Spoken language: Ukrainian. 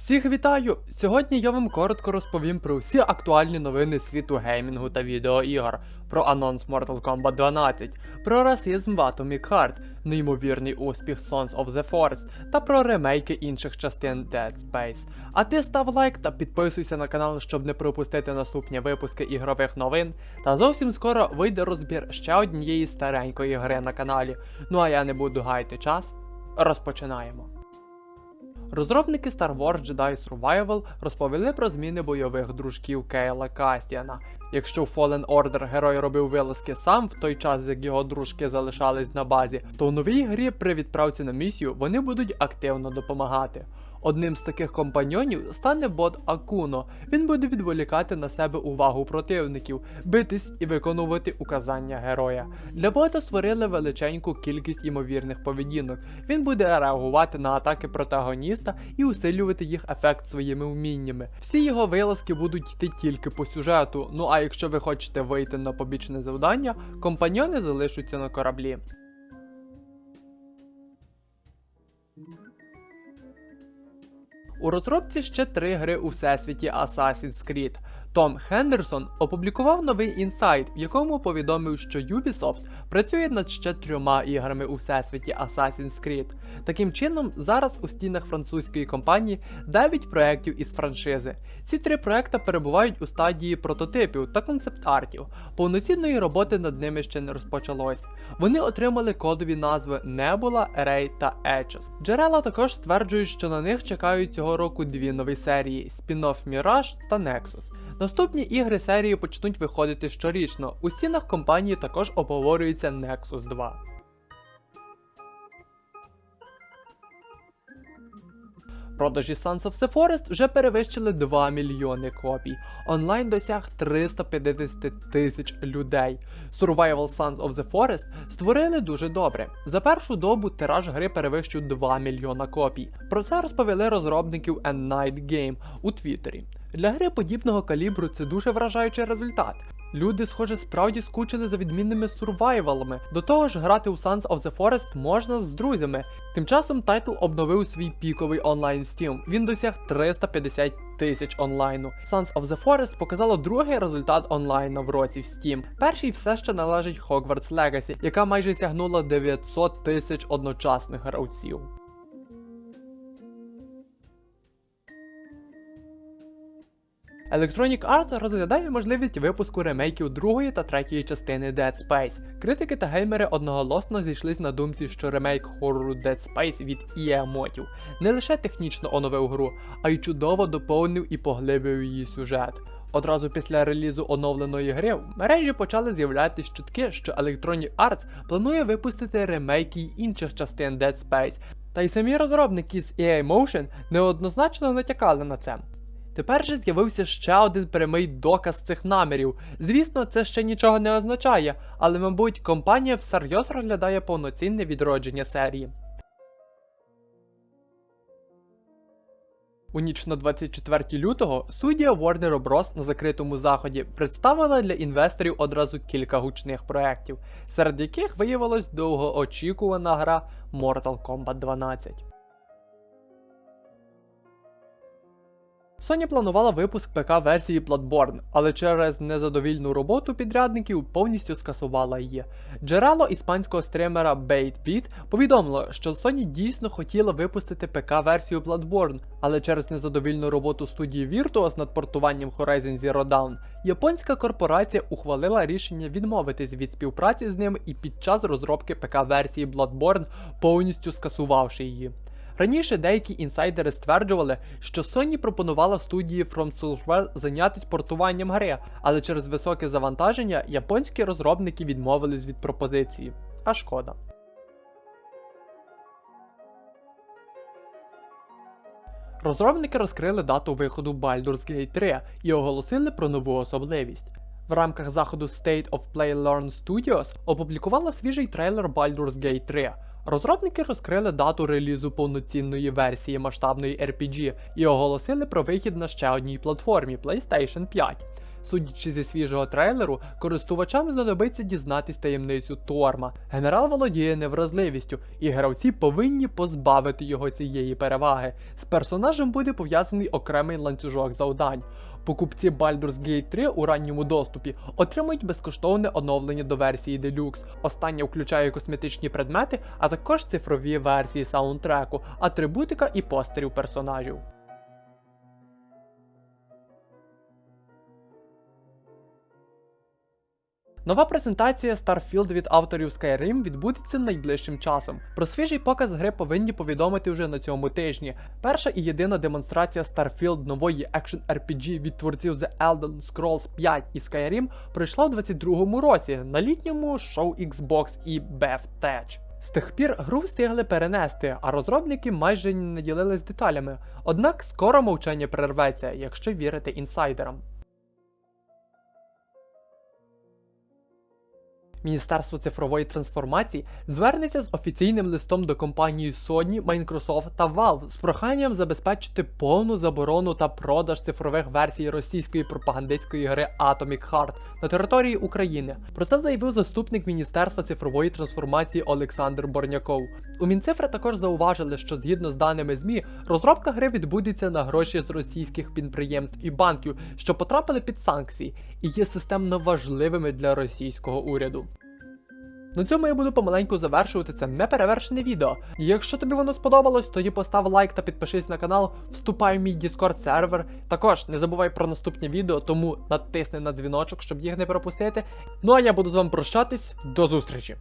Всіх вітаю! Сьогодні я вам коротко розповім про всі актуальні новини світу геймінгу та відеоігор, про анонс Mortal Kombat 12, про расизм в Atomic Heart, неймовірний успіх Sons of the Forest та про ремейки інших частин Dead Space. А ти став лайк та підписуйся на канал, щоб не пропустити наступні випуски ігрових новин. Та зовсім скоро вийде розбір ще однієї старенької гри на каналі. Ну а я не буду гаяти час. Розпочинаємо. Розробники Star Wars Jedi Survival розповіли про зміни бойових дружків Кейла Кастіана. Якщо в Fallen Order герой робив вилазки сам в той час, як його дружки залишались на базі, то у новій грі при відправці на місію вони будуть активно допомагати. Одним з таких компаньйонів стане бот Акуно. Він буде відволікати на себе увагу противників, битись і виконувати указання героя. Для бота створили величеньку кількість імовірних поведінок. Він буде реагувати на атаки протагоніста і усилювати їх ефект своїми вміннями. Всі його вилазки будуть йти тільки по сюжету. Ну а якщо ви хочете вийти на побічне завдання, компаньйони залишаться на кораблі. У розробці ще три гри у всесвіті Assassin's Creed. Том Хендерсон опублікував новий інсайт, в якому повідомив, що Ubisoft працює над ще трьома іграми у всесвіті Assassin's Creed. Таким чином, зараз у стінах французької компанії 9 проєктів із франшизи. Ці три проекти перебувають у стадії прототипів та концепт-артів. Повноцінної роботи над ними ще не розпочалось. Вони отримали кодові назви Nebula, Ray та Edges. Джерела також стверджують, що на них чекають цього року дві нові серії: Spin-off Mirage та Nexus. Наступні ігри серії почнуть виходити щорічно. У стінах компанії також обговорюється Nexus 2. Продажі Sons of the Forest вже перевищили 2 мільйони копій. Онлайн досяг 350 тисяч людей. Survival Sons of the Forest створили дуже добре. За першу добу тираж гри перевищив 2 мільйона копій. Про це розповіли розробників N Night Game у Твіттері. Для гри подібного калібру це дуже вражаючий результат. Люди, схоже, справді скучили за відмінними сурвайвалами. До того ж, грати у Sons of the Forest можна з друзями. Тим часом тайтл обновив свій піковий онлайн Steam. Він досяг 350 тисяч онлайну. Sons of the Forest показало другий результат онлайну в році в Steam. Перший все ще належить Hogwarts Legacy, яка майже сягнула 900 тисяч одночасних гравців. Electronic Arts розглядає можливість випуску ремейків другої та третьої частини Dead Space. Критики та геймери одноголосно зійшлись на думці, що ремейк хорору Dead Space від EA не лише технічно оновив гру, а й чудово доповнив і поглибив її сюжет. Одразу після релізу оновленої гри в мережі почали з'являтися чутки, що Electronic Arts планує випустити ремейки інших частин Dead Space, та й самі розробники з EA Motion неоднозначно натякали на це. Тепер же з'явився ще один прямий доказ цих намірів. Звісно, це ще нічого не означає, але, мабуть, компанія всерйоз розглядає повноцінне відродження серії. У ніч на 24 лютого студія Warner Bros. на закритому заході представила для інвесторів одразу кілька гучних проєктів, серед яких виявилась довгоочікувана гра Mortal Kombat 12. Sony планувала випуск ПК-версії Bloodborne, але через незадовільну роботу підрядників повністю скасувала її. Джерело іспанського стримера BaitBeat повідомило, що Sony дійсно хотіла випустити ПК-версію Bloodborne, але через незадовільну роботу студії Virtuos над портуванням Horizon Zero Dawn, японська корпорація ухвалила рішення відмовитись від співпраці з ним і під час розробки ПК-версії Bloodborne повністю скасувавши її. Раніше деякі інсайдери стверджували, що Sony пропонувала студії From Software зайнятися портуванням гри, але через високе завантаження японські розробники відмовились від пропозиції. А шкода. Розробники розкрили дату виходу Baldur's Gate 3 і оголосили про нову особливість. В рамках заходу State of Play Learn Studios опублікувала свіжий трейлер Baldur's Gate 3. Розробники розкрили дату релізу повноцінної версії масштабної RPG і оголосили про вихід на ще одній платформі PlayStation 5. Судячи зі свіжого трейлеру, користувачам знадобиться дізнатись таємницю Торма. Генерал володіє невразливістю, і гравці повинні позбавити його цієї переваги. З персонажем буде пов'язаний окремий ланцюжок завдань. Покупці Baldur's Gate 3 у ранньому доступі отримують безкоштовне оновлення до версії Deluxe. Остання включає косметичні предмети, а також цифрові версії саундтреку, атрибутика і постерів персонажів. Нова презентація Starfield від авторів Skyrim відбудеться найближчим часом. Про свіжий показ гри повинні повідомити вже на цьому тижні. Перша і єдина демонстрація Starfield нової екшен RPG від творців The Elder Scrolls 5 і Skyrim пройшла у 22-му році на літньому шоу Xbox і BFTech. З тих пір гру встигли перенести, а розробники майже не ділились деталями. Однак скоро мовчання перерветься, якщо вірити інсайдерам. Міністерство цифрової трансформації звернеться з офіційним листом до компанії Sony, Microsoft та Valve з проханням забезпечити повну заборону та продаж цифрових версій російської пропагандистської гри Atomic Heart на території України. Про це заявив заступник Міністерства цифрової трансформації Олександр Борняков. У Мінцифри також зауважили, що згідно з даними ЗМІ, розробка гри відбудеться на гроші з російських підприємств і банків, що потрапили під санкції, і є системно важливими для російського уряду. На цьому я буду помаленьку завершувати це неперевершене відео. Якщо тобі воно сподобалось, тоді постав лайк та підпишись на канал, вступай в мій Discord сервер. Також не забувай про наступні відео, тому натисни на дзвіночок, щоб їх не пропустити. Ну а я буду з вами прощатись. До зустрічі!